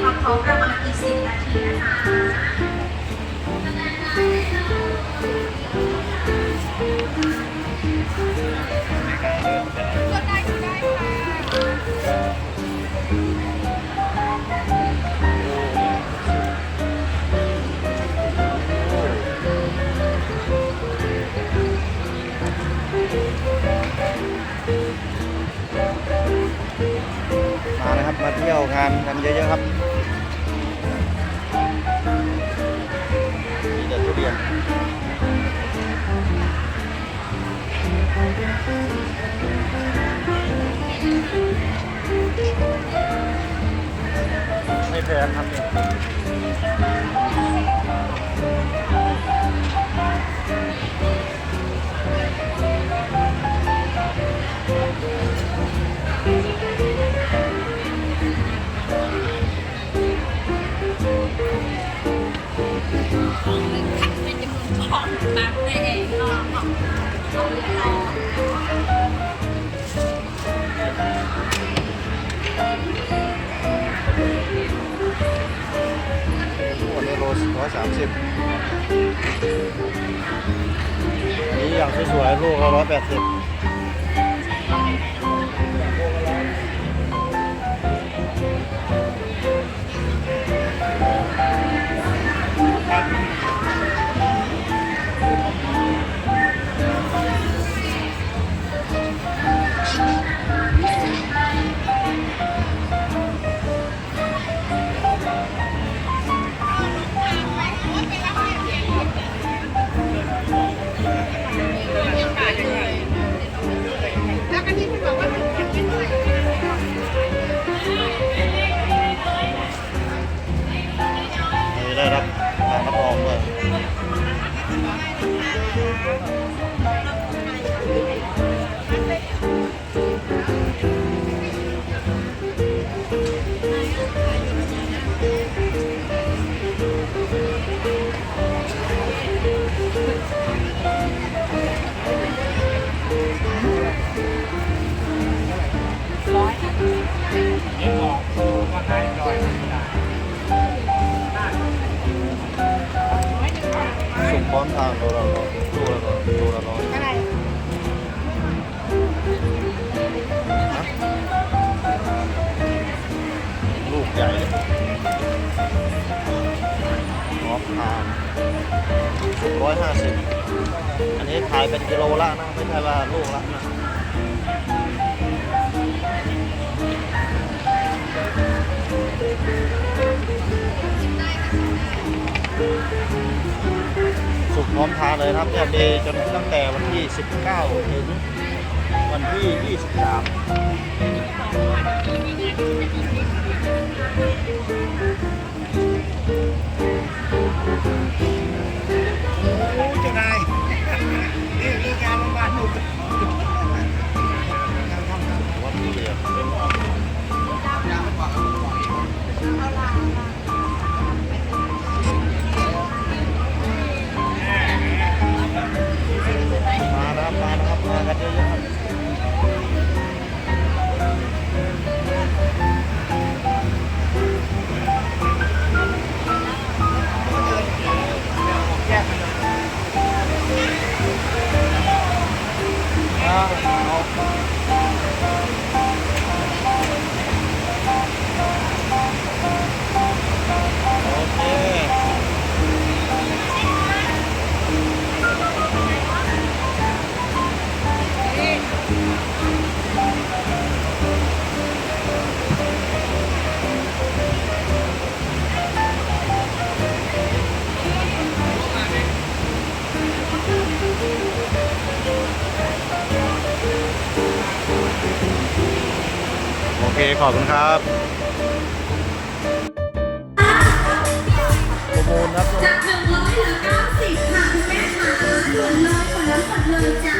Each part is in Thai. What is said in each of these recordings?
ความพร้อมประมาณอีกสิบนาทีนะคะมานะครับ มาเที่ยวงานกันเยอะๆครับ ไม่แพงครับ วันนี้โลร้อยสามสิบนี่อย่างสวยๆลูกเขาร้อยแปดสิบ พร้อมทางโลละร้อยลูกละร้อยโลละร้อยฮะลูกใหญ่เลยพร้อมทางร้อยห้าสิบอันนี้ขายเป็นกิโลละนะ ไม่ใช่ว่าลูกละนะ พร้อมทานเลยครับเนี่ยมีจนตั้งแต่วันที่ 19 ถึงวันที่ 23 เค ขอบคุณครับประมทครับจากหนึ่งร้อยเหลือเก้าสิบค่ะคุณแม่ค่ะหมดเลยหมดแล้วหมดเลยจ้า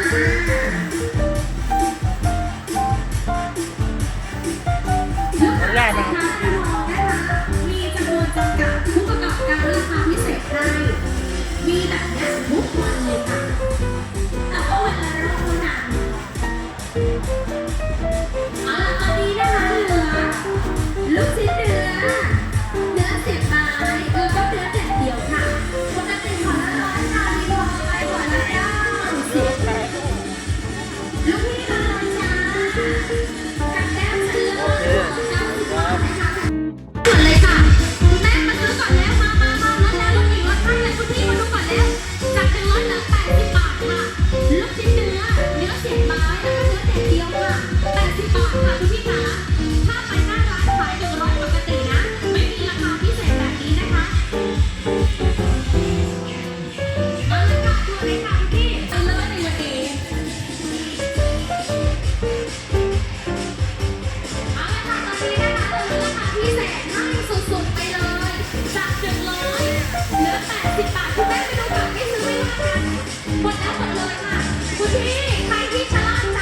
ใคที่ชล่าใจ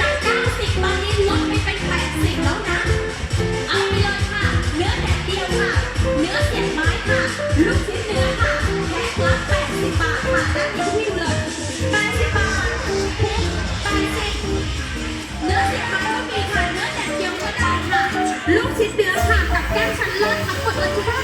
จาก90ตอนนี้ลดไปเป็น80แล้วนะ เอาไปเลยค่ะ เนื้อแดดเดียวค่ะ เนื้อเสียบไม้ค่ะ ลูกชิ้นเนื้อค่ะแพ็คละ80บาทค่ะด้านนี้พี่เลย80บาท80เนื้อเสียบไม้ก็มีค่ะ เนื้อแดดเดียวก็ได้ค่ะ ลูกชิ้นเนื้อค่ะ กับแก้มชั้นเลิศทั้งหมดเลยค่า